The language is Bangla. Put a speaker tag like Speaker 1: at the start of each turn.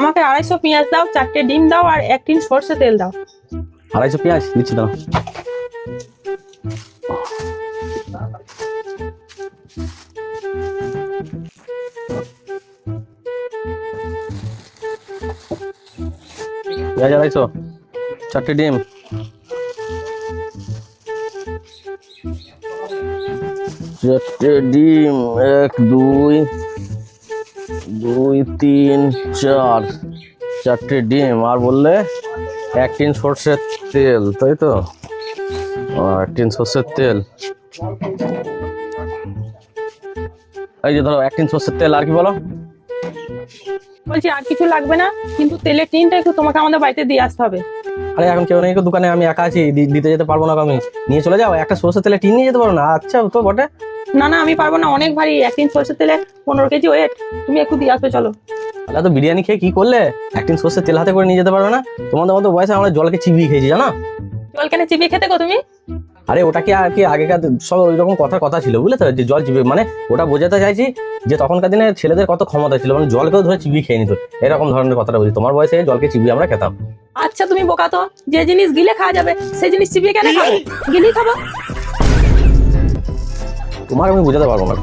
Speaker 1: আমাকে আড়াইশো পেঁয়াজ দাও, চারটে ডিম দাও আর এক টিন সর্ষে তেল দাও।
Speaker 2: আড়াইশো পেঁয়াজ দিচ্ছি দাও। পেঁয়াজ আড়াইশো, চারটে ডিম। চারটে ডিম, এক, দুই দুই তিন চার। চারটে ডিম আর বললে এক টিন সর্ষের তেল তাই তো? এক টিন সর্ষের তেল। এই যে ধরো এক টিন সর্ষের তেল আর কি বলো?
Speaker 1: বলছি আর কিছু লাগবে না কিন্তু তেলের টিনটা একটু তোমাকে আমাদের বাড়িতে দিয়ে আসতে হবে।
Speaker 2: আরে এখন কেউ নেই দোকানে আমি একা আছি দিতে যেতে পারব না আমি নিয়ে চলে যাও একটা সর্ষের তেলে টিন নিয়ে যেতে পারো না? আচ্ছা তো বটে।
Speaker 1: না না আমি পারব না অনেক ভারী এক টিন সর্ষের তেলে পনেরো কেজি ওয়েট তুমি একটু দিয়ে আসবে চলো।
Speaker 2: তাহলে তো বিরিয়ানি খেয়ে কি করলে? এক টিন সর্ষের তেল হাতে করে নিয়ে যেতে পারবে না? তোমাদের মতো বয়সে আমরা জলকে চিবিয়ে খেয়েছি জানো?
Speaker 1: জল কেন চিবিয়ে খেতে গো তুমি?
Speaker 2: আরে ওটা কি আর কি আগেকার সব ওই রকম কথার কথা ছিল বুঝলে তো যে জল চিবিয়ে মানে ওটা বোঝাতে চাইছি যে তখনকার দিনে ছেলেদের কত ক্ষমতা ছিল মানে জলকেও ধরে চিবিয়ে খেয়ে নিত। এরকম ধরনের কথাটা বলছি। তোমার বয়সে জলকে চিবিয়ে আমরা খেতাম।
Speaker 1: আচ্ছা তুমি বোকা তো। যে জিনিস গিলে খাওয়া যাবে সেই জিনিস চিবিয়ে কেন খাব? গিলেই খাব।
Speaker 2: তোমার আমি বোঝাতে পারব না।